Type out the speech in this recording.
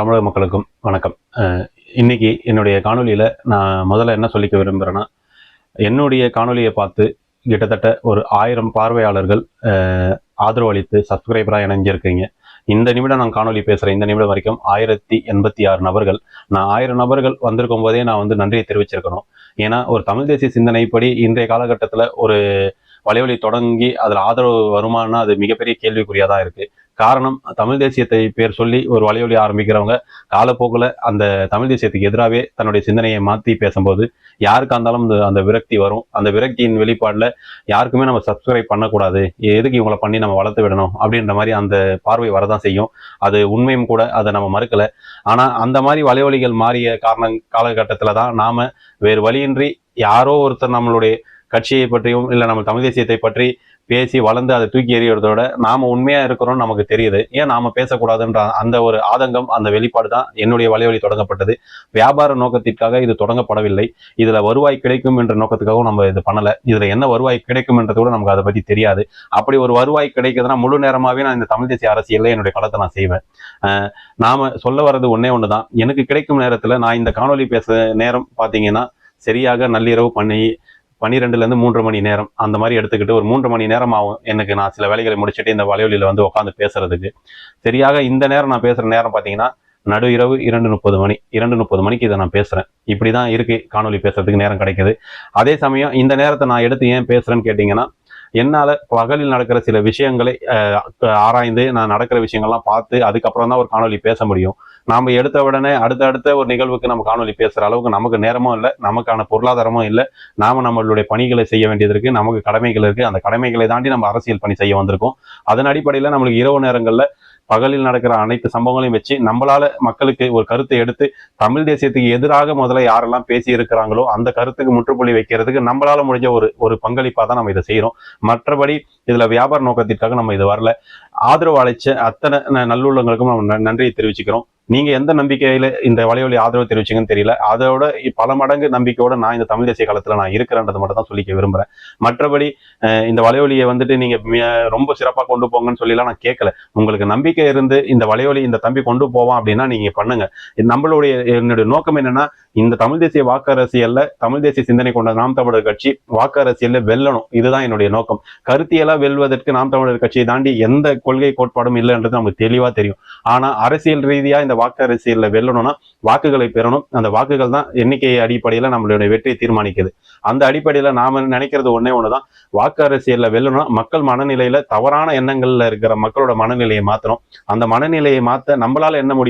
தமிழக மக்களுக்கும் வணக்கம். இன்னைக்கு என்னுடைய காணொலியில் நான் முதல்ல என்ன சொல்லிக்க விரும்புகிறேன்னா என்னுடைய காணொலியை பார்த்து கிட்டத்தட்ட ஒரு ஆயிரம் பார்வையாளர்கள் ஆதரவு அளித்து சப்ஸ்கிரைபராக இணைஞ்சிருக்கீங்க. இந்த நிமிடம் நான் காணொலி பேசுகிறேன் இந்த நிமிடம் வரைக்கும் ஆயிரத்தி எண்பத்தி ஆறு நபர்கள். நான் ஆயிரம் நபர்கள் வந்திருக்கும் போதே நான் வந்து நன்றியை தெரிவிச்சிருக்கணும். ஏன்னா ஒரு தமிழ் தேசிய சிந்தனைப்படி இன்றைய காலகட்டத்தில் ஒரு வலைவலி தொடங்கி அதில் ஆதரவு வருமானா அது மிகப்பெரிய கேள்விக்குறியாக தான் இருக்கு. காரணம் தமிழ் தேசியத்தை பேர் சொல்லி ஒரு வலைவலி ஆரம்பிக்கிறவங்க காலப்போக்கில் அந்த தமிழ் தேசியத்துக்கு எதிராகவே தன்னுடைய சிந்தனையை மாற்றி பேசும்போது யாருக்கா இருந்தாலும் அந்த அந்த விரக்தி வரும். அந்த விரக்தியின் வெளிப்பாடில் யாருக்குமே நம்ம சப்ஸ்கிரைப் பண்ணக்கூடாது. எதுக்கு இவங்களை பண்ணி நம்ம வளர்த்து விடணும்? அப்படின்ற மாதிரி அந்த பார்வை வரதான் செய்யும். அது உண்மையும் கூட அதை நம்ம மறுக்கலை. ஆனால் அந்த மாதிரி வலைவலிகள் மாறிய காரணம் காலகட்டத்தில் தான் நாம் வேறு வழியின்றி யாரோ ஒருத்தர் நம்மளுடைய கட்சியை பற்றியும் இல்லை நம்ம தமிழ் தேசியத்தை பற்றி பேசி வளர்ந்து அதை தூக்கி எறியறதோட நாம உண்மையா இருக்கிறோம்னு நமக்கு தெரியுது. ஏன் நாம பேசக்கூடாதுன்ற அந்த ஒரு ஆதங்கம் அந்த வெளிப்பாடு தான் என்னுடைய வலைவழி தொடங்கப்பட்டது. வியாபார நோக்கத்திற்காக இது தொடங்கப்படவில்லை. இதுல வருவாய் கிடைக்கும் என்ற நோக்கத்துக்காகவும் நம்ம இது பண்ணல. இதுல என்ன வருவாய் கிடைக்கும்ன்றது கூட நமக்கு அதை பத்தி தெரியாது. அப்படி ஒரு வருவாய் கிடைக்குதுன்னா முழு நேரமாவே நான் இந்த தமிழ் தேசிய அரசியல்ல என்னுடைய களத்தை நான் செய்வேன். அஹ் நாம சொல்ல வர்றது ஒன்னே ஒண்ணுதான். எனக்கு கிடைக்கும் நேரத்துல நான் இந்த காணொலி பேச நேரம் பாத்தீங்கன்னா சரியாக நள்ளிரவு பண்ணி பன்னிரெண்டுலேருந்து மூன்று மணி நேரம். அந்த மாதிரி எடுத்துக்கிட்டு ஒரு மூன்று மணி நேரம் ஆகும். எனக்கு நான் சில வேலைகளை முடிச்சுட்டு இந்த வலைவலியில வந்து உட்காந்து பேசுறதுக்கு. சரியாக இந்த நேரம் நான் பேசுகிற நேரம் பார்த்தீங்கன்னா நடு இரவு இரண்டு முப்பது மணி இரண்டு முப்பது மணிக்கு இதை நான் பேசுகிறேன் இப்படி தான் இருக்குது காணொலி பேசுறதுக்கு நேரம் கிடைக்குது. அதே சமயம் இந்த நேரத்தை நான் எடுத்து ஏன் பேசுகிறேன்னு கேட்டிங்கன்னா என்னால் பகலில் நடக்கிற சில விஷயங்களை ஆராய்ந்து நான் நடக்கிற விஷயங்கள்லாம் பார்த்து அதுக்கப்புறம் தான் ஒரு காணொலி பேச முடியும். நாம் எடுத்த உடனே அடுத்தடுத்த ஒரு நிகழ்வுக்கு நம்ம காணொலி பேசுகிற அளவுக்கு நமக்கு நேரமும் இல்லை நமக்கான பொருளாதாரமும் இல்லை. நாம நம்மளுடைய பணிகளை செய்ய வேண்டியது இருக்குது நமக்கு கடமைகள் இருக்குது அந்த கடமைகளை தாண்டி நம்ம அரசியல் பணி செய்ய வந்திருக்கோம். அதன் அடிப்படையில் நம்மளுக்கு இரவு நேரங்களில் பகலில் நடக்கிற அனைத்து சம்பவங்களையும் வச்சு நம்மளால மக்களுக்கு ஒரு கருத்தை எடுத்து தமிழ் தேசியத்துக்கு எதிராக முதல்ல யாரெல்லாம் பேசி இருக்கிறாங்களோ அந்த கருத்துக்கு முற்றுப்புள்ளி வைக்கிறதுக்கு நம்மளால முடிஞ்ச ஒரு ஒரு பங்களிப்பா தான் நம்ம இதை செய்யறோம் மற்றபடி இதுல வியாபார நோக்கத்திற்காக நம்ம இது வரல. ஆதரவு அழைச்ச அத்தனை நல்லுள்ளங்களுக்கும் நம்ம நன்றியை தெரிவிச்சுக்கிறோம். நீங்க எந்த நம்பிக்கையில இந்த வலைவலி ஆதரவு தெரிவிச்சீங்கன்னு தெரியல. அதோட பல மடங்கு நம்பிக்கையோட நான் இந்த தமிழ் தேசிய காலத்துல நான் இருக்கிறேன்றதை மட்டும் தான் சொல்லிக்க விரும்புறேன். மற்றபடி இந்த வலைவலியை வந்துட்டு நீங்க ரொம்ப சிறப்பா கொண்டு போங்கன்னு சொல்லிலாம் நான் கேட்கல. உங்களுக்கு நம்பிக்கை இருந்து இந்த வலைவலி இந்த தம்பி கொண்டு போவான் அப்படின்னா நீங்க பண்ணுங்க. நம்மளுடைய என்னுடைய நோக்கம் என்னன்னா இந்த தமிழ் தேசிய வாக்கு தமிழ் தேசிய சிந்தனை கொண்ட நாம் தமிழர் கட்சி வாக்கு வெல்லணும். இதுதான் என்னுடைய நோக்கம். கருத்தியெல்லாம் வெல்வதற்கு நாம் தமிழர் கட்சியை தாண்டி எந்த கொள்கை கோட்பாடும் இல்லைன்றது நமக்கு தெளிவா தெரியும். ஆனா அரசியல் ரீதியா இந்த வாக்கு வெல்லணும்னா வாக்குகளை பெறணும். அந்த வாக்குகள் தான் எண்ணிக்கை அடிப்படையில நம்மளுடைய வெற்றியை தீர்மானிக்குது. அந்த அடிப்படையில நாம நினைக்கிறது ஒன்னே ஒண்ணுதான். வாக்கு அரசியல்ல வெல்லணும்னா மக்கள் மனநிலையில தவறான எண்ணங்கள்ல இருக்கிற மக்களோட மனநிலையை மாத்தணும். அந்த மனநிலையை மாத்த நம்மளால என்ன முடியும்?